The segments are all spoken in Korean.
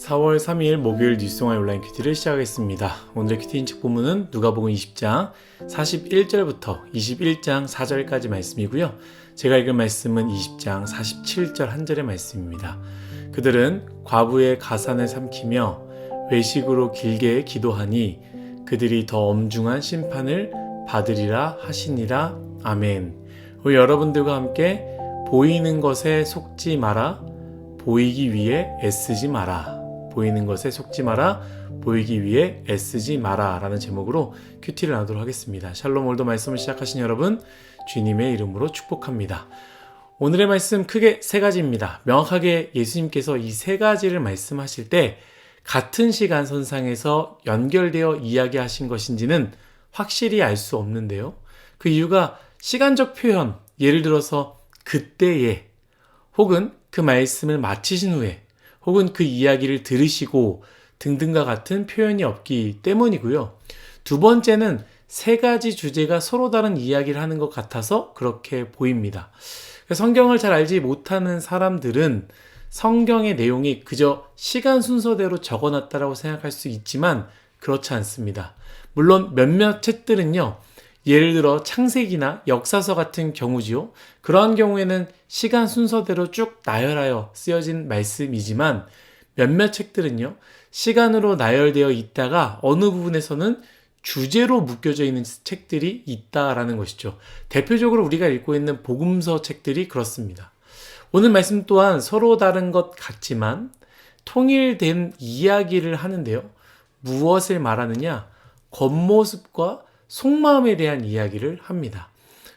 4월 3일 목요일 뉴스동아 온라인 큐티를 시작하겠습니다. 오늘의 큐티 인책 본문은 누가복음 20장 41절부터 21장 4절까지 말씀이고요. 제가 읽은 말씀은 20장 47절 한 절의 말씀입니다. 그들은 과부의 가산을 삼키며 외식으로 길게 기도하니 그들이 더 엄중한 심판을 받으리라 하시니라. 아멘. 우리 여러분들과 함께 보이는 것에 속지 마라. 보이기 위해 애쓰지 마라. 보이는 것에 속지 마라. 보이기 위해 애쓰지 마라. 라는 제목으로 큐티를 나누도록 하겠습니다. 샬롬 올더 말씀을 시작하신 여러분, 주님의 이름으로 축복합니다. 오늘의 말씀 크게 세 가지입니다. 명확하게 예수님께서 이 세 가지를 말씀하실 때 같은 시간 선상에서 연결되어 이야기하신 것인지는 확실히 알 수 없는데요. 그 이유가 시간적 표현, 예를 들어서 그때에 혹은 그 말씀을 마치신 후에 혹은 그 이야기를 들으시고 등등과 같은 표현이 없기 때문이고요. 두 번째는 세 가지 주제가 서로 다른 이야기를 하는 것 같아서 그렇게 보입니다. 성경을 잘 알지 못하는 사람들은 성경의 내용이 그저 시간 순서대로 적어놨다라고 생각할 수 있지만 그렇지 않습니다. 물론 몇몇 책들은요, 예를 들어 창세기나 역사서 같은 경우지요. 그러한 경우에는 시간 순서대로 쭉 나열하여 쓰여진 말씀이지만 몇몇 책들은요. 시간으로 나열되어 있다가 어느 부분에서는 주제로 묶여져 있는 책들이 있다라는 것이죠. 대표적으로 우리가 읽고 있는 복음서 책들이 그렇습니다. 오늘 말씀 또한 서로 다른 것 같지만 통일된 이야기를 하는데요. 무엇을 말하느냐? 겉모습과 속마음에 대한 이야기를 합니다.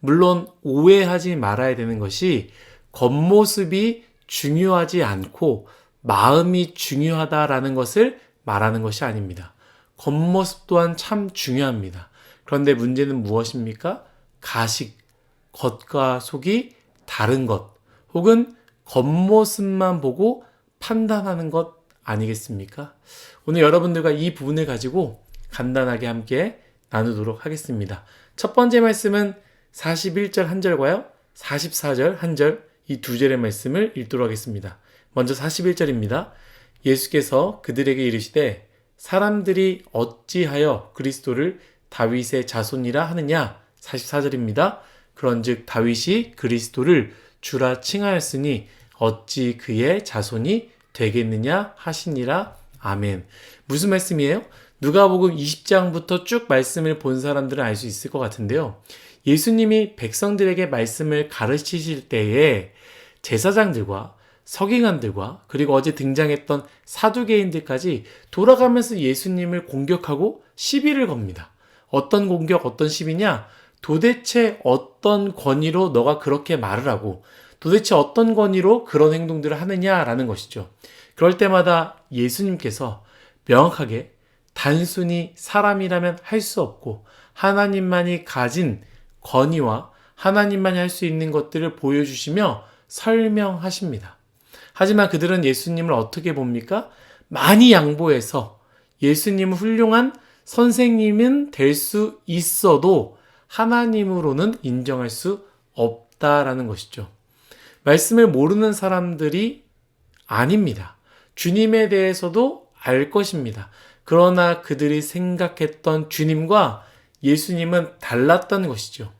물론 오해하지 말아야 되는 것이 겉모습이 중요하지 않고 마음이 중요하다라는 것을 말하는 것이 아닙니다. 겉모습 또한 참 중요합니다. 그런데 문제는 무엇입니까? 가식, 겉과 속이 다른 것, 혹은 겉모습만 보고 판단하는 것 아니겠습니까? 오늘 여러분들과 이 부분을 가지고 간단하게 함께 나누도록 하겠습니다. 첫 번째 말씀은 41절 한 절과요, 44절 한 절, 이 두 절의 말씀을 읽도록 하겠습니다. 먼저 41절입니다. 예수께서 그들에게 이르시되 사람들이 어찌하여 그리스도를 다윗의 자손이라 하느냐? 44절입니다. 그런즉 다윗이 그리스도를 주라 칭하였으니 어찌 그의 자손이 되겠느냐 하시니라. 아멘. 무슨 말씀이에요? 누가복음 20장부터 쭉 말씀을 본 사람들은 알 수 있을 것 같은데요. 예수님이 백성들에게 말씀을 가르치실 때에 제사장들과 서기관들과 그리고 어제 등장했던 사두개인들까지 돌아가면서 예수님을 공격하고 시비를 겁니다. 어떤 공격, 어떤 시비냐? 도대체 어떤 권위로 너가 그렇게 말을 하고 도대체 어떤 권위로 그런 행동들을 하느냐라는 것이죠. 그럴 때마다 예수님께서 명확하게 단순히 사람이라면 할 수 없고 하나님만이 가진 권위와 하나님만이 할 수 있는 것들을 보여주시며 설명하십니다. 하지만 그들은 예수님을 어떻게 봅니까? 많이 양보해서 예수님은 훌륭한 선생님은 될 수 있어도 하나님으로는 인정할 수 없다라는 것이죠. 말씀을 모르는 사람들이 아닙니다. 주님에 대해서도 알 것입니다. 그러나 그들이 생각했던 주님과 예수님은 달랐던 것이죠.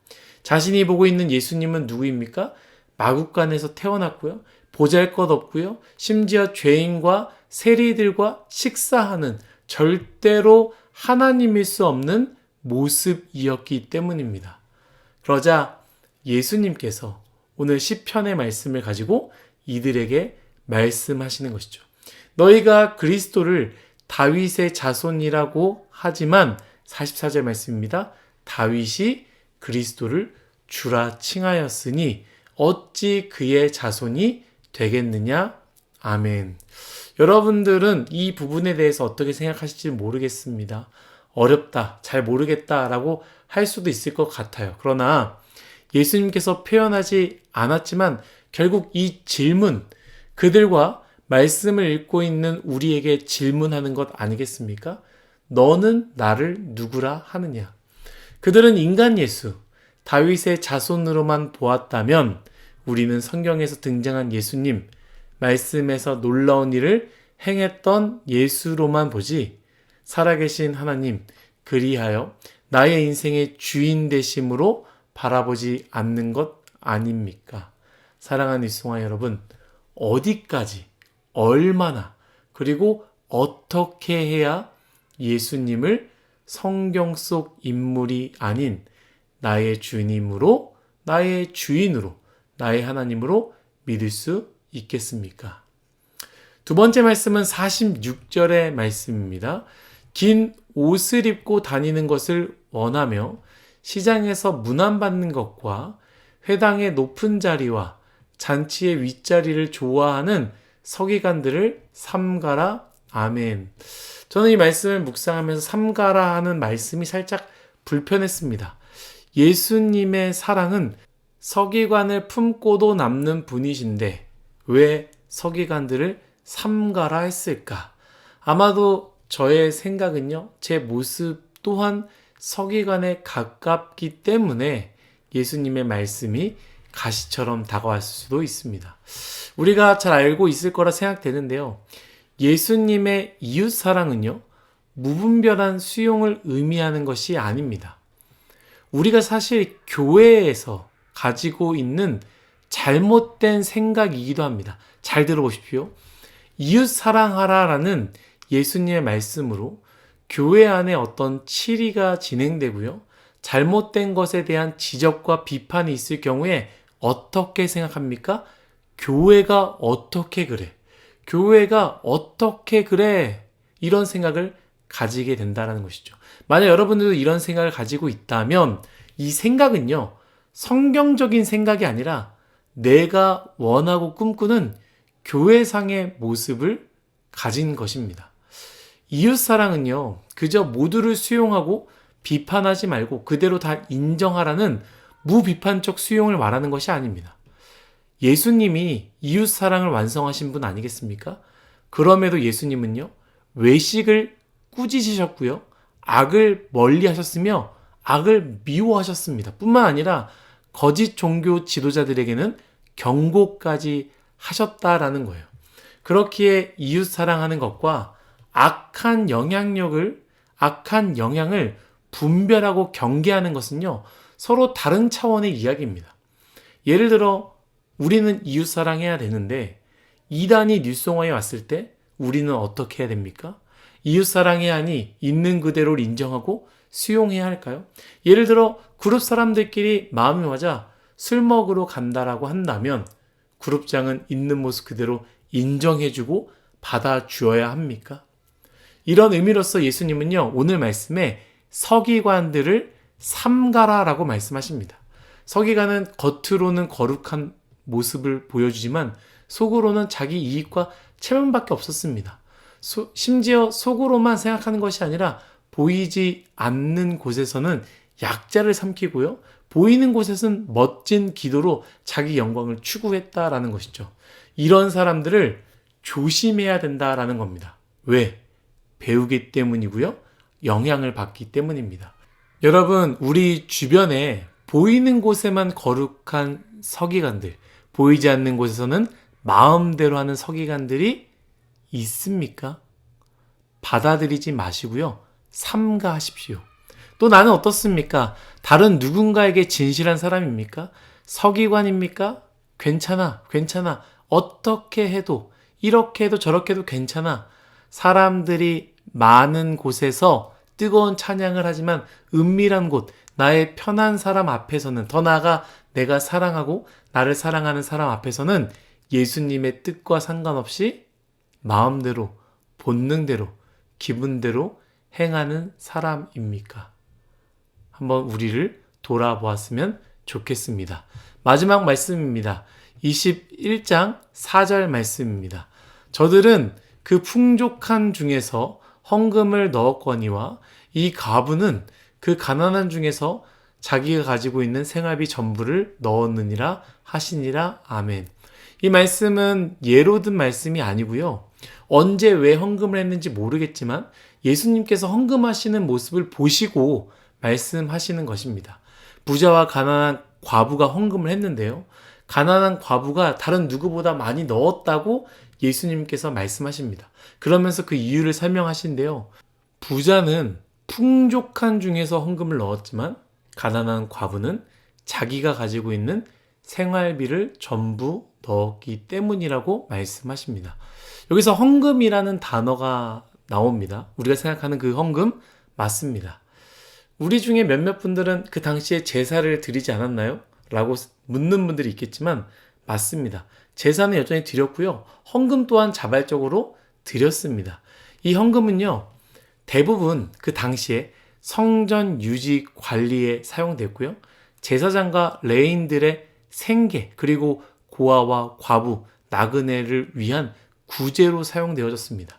자신이 보고 있는 예수님은 누구입니까? 마국간에서 태어났고요. 보잘 것 없고요. 심지어 죄인과 세리들과 식사하는 절대로 하나님일 수 없는 모습이었기 때문입니다. 그러자 예수님께서 오늘 시편의 말씀을 가지고 이들에게 말씀하시는 것이죠. 너희가 그리스도를 다윗의 자손이라고 하지만 44절 말씀입니다. 다윗이 그리스도를 주라 칭하였으니 어찌 그의 자손이 되겠느냐? 아멘. 여러분들은 이 부분에 대해서 어떻게 생각하실지 모르겠습니다. 어렵다, 잘 모르겠다라고 할 수도 있을 것 같아요. 그러나 예수님께서 표현하지 않았지만 결국 이 질문, 그들과 말씀을 읽고 있는 우리에게 질문하는 것 아니겠습니까? 너는 나를 누구라 하느냐? 그들은 인간 예수, 다윗의 자손으로만 보았다면 우리는 성경에서 등장한 예수님, 말씀에서 놀라운 일을 행했던 예수로만 보지 살아계신 하나님 그리하여 나의 인생의 주인 되심으로 바라보지 않는 것 아닙니까? 사랑하는 이송아 여러분, 어디까지, 얼마나, 그리고 어떻게 해야 예수님을 성경 속 인물이 아닌 나의 주님으로, 나의 주인으로, 나의 하나님으로 믿을 수 있겠습니까? 두 번째 말씀은 46절의 말씀입니다. 긴 옷을 입고 다니는 것을 원하며 시장에서 문안받는 것과 회당의 높은 자리와 잔치의 윗자리를 좋아하는 서기관들을 삼가라. 아멘. 저는 이 말씀을 묵상하면서 삼가라 하는 말씀이 살짝 불편했습니다. 예수님의 사랑은 서기관을 품고도 남는 분이신데 왜 서기관들을 삼가라 했을까? 아마도 저의 생각은요, 제 모습 또한 서기관에 가깝기 때문에 예수님의 말씀이 가시처럼 다가왔을 수도 있습니다. 우리가 잘 알고 있을 거라 생각되는데요. 예수님의 이웃 사랑은요, 무분별한 수용을 의미하는 것이 아닙니다. 우리가 사실 교회에서 가지고 있는 잘못된 생각이기도 합니다. 잘 들어보십시오. 이웃 사랑하라라는 예수님의 말씀으로 교회 안에 어떤 치리가 진행되고요. 잘못된 것에 대한 지적과 비판이 있을 경우에 어떻게 생각합니까? 교회가 어떻게 그래? 교회가 어떻게 그래? 이런 생각을 가지게 된다는 것이죠. 만약 여러분들도 이런 생각을 가지고 있다면 이 생각은요, 성경적인 생각이 아니라 내가 원하고 꿈꾸는 교회상의 모습을 가진 것입니다. 이웃사랑은요, 그저 모두를 수용하고 비판하지 말고 그대로 다 인정하라는 무비판적 수용을 말하는 것이 아닙니다. 예수님이 이웃 사랑을 완성하신 분 아니겠습니까? 그럼에도 예수님은요, 외식을 꾸짖으셨고요, 악을 멀리 하셨으며, 악을 미워하셨습니다. 뿐만 아니라 거짓 종교 지도자들에게는 경고까지 하셨다라는 거예요. 그렇기에 이웃 사랑하는 것과 악한 영향력을 악한 영향을 분별하고 경계하는 것은요. 서로 다른 차원의 이야기입니다. 예를 들어 우리는 이웃 사랑해야 되는데 이단이 뉴송화에 왔을 때 우리는 어떻게 해야 됩니까? 이웃 사랑해야 하니 있는 그대로 인정하고 수용해야 할까요? 예를 들어 그룹 사람들끼리 마음이 맞아 술 먹으러 간다라고 한다면 그룹장은 있는 모습 그대로 인정해주고 받아주어야 합니까? 이런 의미로서 예수님은요, 오늘 말씀에 서기관들을 삼가라라고 말씀하십니다. 서기관은 겉으로는 거룩한 모습을 보여주지만 속으로는 자기 이익과 체면밖에 없었습니다. 소, 심지어 속으로만 생각하는 것이 아니라 보이지 않는 곳에서는 약자를 삼키고요. 보이는 곳에서는 멋진 기도로 자기 영광을 추구했다라는 것이죠. 이런 사람들을 조심해야 된다라는 겁니다. 왜? 배우기 때문이고요. 영향을 받기 때문입니다. 여러분, 우리 주변에 보이는 곳에만 거룩한 서기관들, 보이지 않는 곳에서는 마음대로 하는 서기관들이 있습니까? 받아들이지 마시고요. 삼가하십시오. 또 나는 어떻습니까? 다른 누군가에게 진실한 사람입니까? 서기관입니까? 괜찮아, 괜찮아. 어떻게 해도, 이렇게 해도 저렇게 해도 괜찮아. 사람들이 많은 곳에서 뜨거운 찬양을 하지만 은밀한 곳, 나의 편한 사람 앞에서는 더 나아가 내가 사랑하고 나를 사랑하는 사람 앞에서는 예수님의 뜻과 상관없이 마음대로, 본능대로, 기분대로 행하는 사람입니까? 한번 우리를 돌아보았으면 좋겠습니다. 마지막 말씀입니다. 21장 4절 말씀입니다. 저들은 그 풍족한 중에서 헌금을 넣었거니와 이 가부는 그 가난한 중에서 자기가 가지고 있는 생활비 전부를 넣었느니라 하시니라 아멘. 이 말씀은 예로 든 말씀이 아니고요. 언제 왜 헌금을 했는지 모르겠지만 예수님께서 헌금하시는 모습을 보시고 말씀하시는 것입니다. 부자와 가난한 과부가 헌금을 했는데요. 가난한 과부가 다른 누구보다 많이 넣었다고 예수님께서 말씀하십니다. 그러면서 그 이유를 설명하신데요. 부자는 풍족한 중에서 헌금을 넣었지만 가난한 과부는 자기가 가지고 있는 생활비를 전부 넣었기 때문이라고 말씀하십니다. 여기서 헌금이라는 단어가 나옵니다. 우리가 생각하는 그 헌금 맞습니다. 우리 중에 몇몇 분들은 그 당시에 제사를 드리지 않았나요? 라고 묻는 분들이 있겠지만 맞습니다. 제사는 여전히 드렸고요. 헌금 또한 자발적으로 드렸습니다. 이 헌금은요. 대부분 그 당시에 성전 유지 관리에 사용됐고요. 제사장과 레인들의 생계 그리고 고아와 과부, 나그네를 위한 구제로 사용되어졌습니다.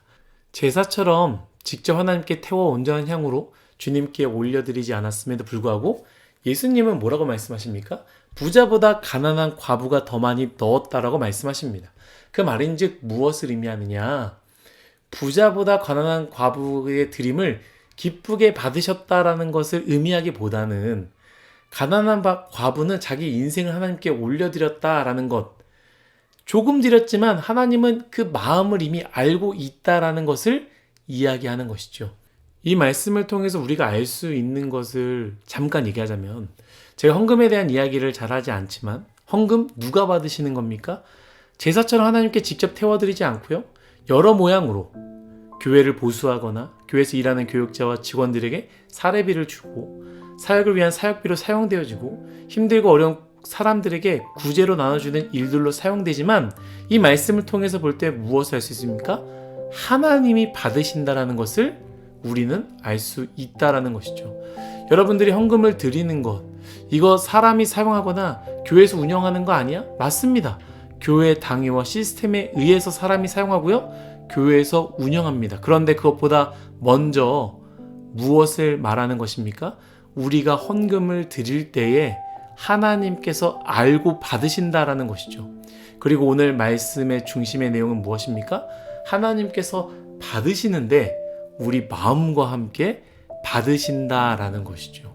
제사처럼 직접 하나님께 태워 온전한 향으로 주님께 올려드리지 않았음에도 불구하고 예수님은 뭐라고 말씀하십니까? 부자보다 가난한 과부가 더 많이 넣었다라고 말씀하십니다. 그 말인즉 무엇을 의미하느냐? 부자보다 가난한 과부의 드림을 기쁘게 받으셨다라는 것을 의미하기보다는 가난한 바- 과부는 자기 인생을 하나님께 올려드렸다라는 것. 조금 드렸지만 하나님은 그 마음을 이미 알고 있다라는 것을 이야기하는 것이죠. 이 말씀을 통해서 우리가 알 수 있는 것을 잠깐 얘기하자면 제가 헌금에 대한 이야기를 잘 하지 않지만 헌금 누가 받으시는 겁니까? 제사처럼 하나님께 직접 태워드리지 않고요. 여러 모양으로 교회를 보수하거나 교회에서 일하는 교육자와 직원들에게 사례비를 주고 사역을 위한 사역비로 사용되어지고 힘들고 어려운 사람들에게 구제로 나눠주는 일들로 사용되지만 이 말씀을 통해서 볼 때 무엇을 할수 있습니까? 하나님이 받으신다라는 것을 우리는 알 수 있다라는 것이죠. 여러분들이 헌금을 드리는 것, 이거 사람이 사용하거나 교회에서 운영하는 거 아니야? 맞습니다. 교회 당위와 시스템에 의해서 사람이 사용하고요. 교회에서 운영합니다. 그런데 그것보다 먼저 무엇을 말하는 것입니까? 우리가 헌금을 드릴 때에 하나님께서 알고 받으신다라는 것이죠. 그리고 오늘 말씀의 중심의 내용은 무엇입니까? 하나님께서 받으시는데 우리 마음과 함께 받으신다라는 것이죠.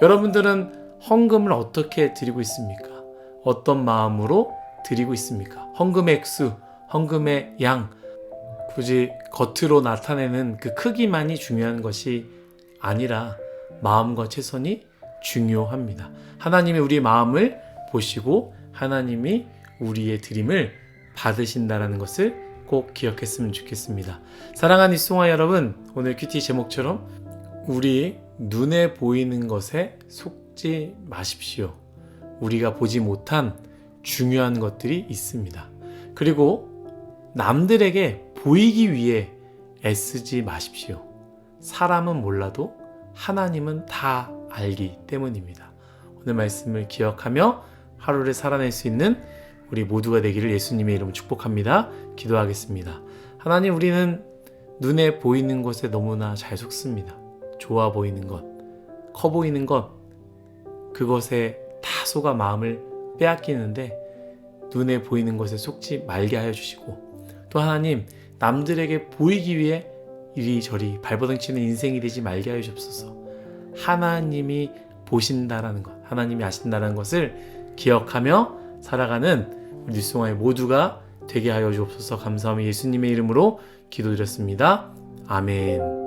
여러분들은 헌금을 어떻게 드리고 있습니까? 어떤 마음으로 드리고 있습니까? 헌금의 액수, 헌금의 양, 굳이 겉으로 나타내는 그 크기만이 중요한 것이 아니라 마음과 최선이 중요합니다. 하나님이 우리 마음을 보시고 하나님이 우리의 드림을 받으신다라는 것을 꼭 기억했으면 좋겠습니다. 사랑하는 이송아 여러분, 오늘 큐티 제목처럼 우리 눈에 보이는 것에 속지 마십시오. 우리가 보지 못한 중요한 것들이 있습니다. 그리고 남들에게 보이기 위해 애쓰지 마십시오. 사람은 몰라도 하나님은 다 알기 때문입니다. 오늘 말씀을 기억하며 하루를 살아낼 수 있는 우리 모두가 되기를 예수님의 이름으로 축복합니다. 기도하겠습니다. 하나님, 우리는 눈에 보이는 것에 너무나 잘 속습니다. 좋아 보이는 것, 커 보이는 것, 그것에 다소가 마음을 빼앗기는데 눈에 보이는 것에 속지 말게 하여 주시고 또 하나님 남들에게 보이기 위해 이리저리 발버둥 치는 인생이 되지 말게 하여 주옵소서. 하나님이 보신다라는 것, 하나님이 아신다라는 것을 기억하며 살아가는 우리 뉴스공의 모두가 되게 하여 주옵소서 감사하며 예수님의 이름으로 기도드렸습니다. 아멘.